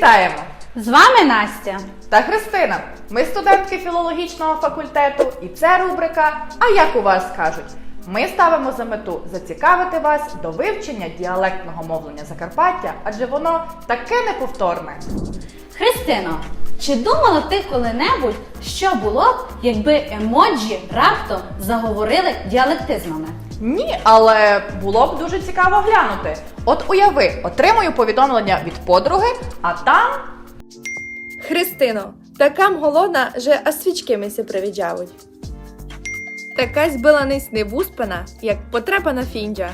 Вітаємо! З вами Настя. Та Христина. Ми студентки філологічного факультету, і це рубрика А як у вас кажуть? Ми ставимо за мету зацікавити вас до вивчення діалектного мовлення Закарпаття, адже воно таке неповторне. Христино, чи думала ти коли-небудь, що було б, якби емоджі раптом заговорили діалектизмами? Ні, але було б дуже цікаво глянути. От уяви, отримую повідомлення від подруги, а там Христино, такам голодна, że a свічки ми се привіджавуть. Така збила ниць не вуспана, як потреба на фінджа.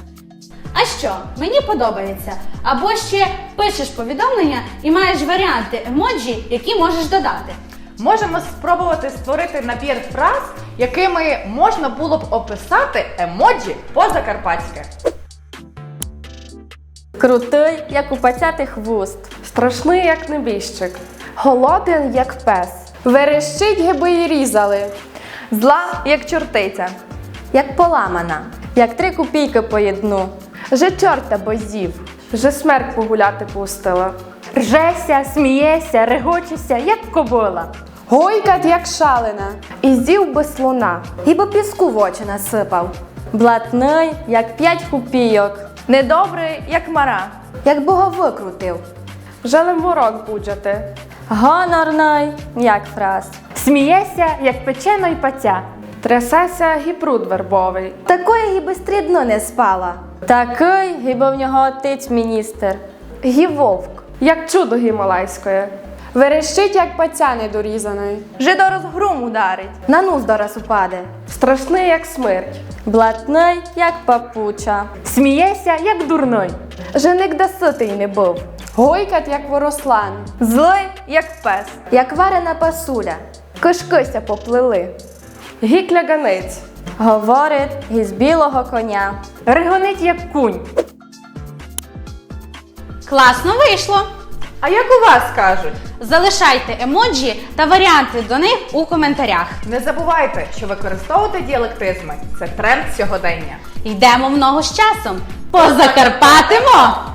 А що, мені подобається. Або ще пишеш повідомлення і маєш варіанти емоджі, які можеш додати. можемо спробувати створити набір фраз, якими можна було б описати емоджі по-закарпатськи. Крутий, як у пацятих хвост. Страшний, як небіжчик, голоден, як пес. Верещить, гиби й різали. Зла, як чортиця. Як поламана, як три копійки по єдну. Же чорта бозів, же смерть погуляти пустила. Ржеся, смієся, регочеся, як кобила. Гойкать, як шалена, і зів без слона. і Гіба піску в очі насипав. Блатний, як п'ять копійок. Недобрий, як мара. Як бога викрутив. Жалем ворог буджати. Гонорний, як фраз. Смієся, як печено й паця. Трясеся гіпруд вербовий. Такої гіби стрідно не спала. Такий, гіба в нього отець міністр. Гівовк, як чудо гімалайське. Верещить, як паця недорізаний. Же до розгрум ударить. На нус дораз упаде. Страшний, як смерть. Блатний, як папуча. Смієся, як дурний. Же нігде ситий не був. Гойкать, як ворослан. Злий, як пес. Як варена пасуля. Кишкися поплили. Гікля ганиць. Говорить із білого коня. Ригонить, як кунь. Класно вийшло! А як у вас кажуть? Залишайте емоджі та варіанти до них у коментарях. Не забувайте, що використовувати діалектизми це тренд сьогодення. Йдемо в ногу з часом. Позакарпатимо!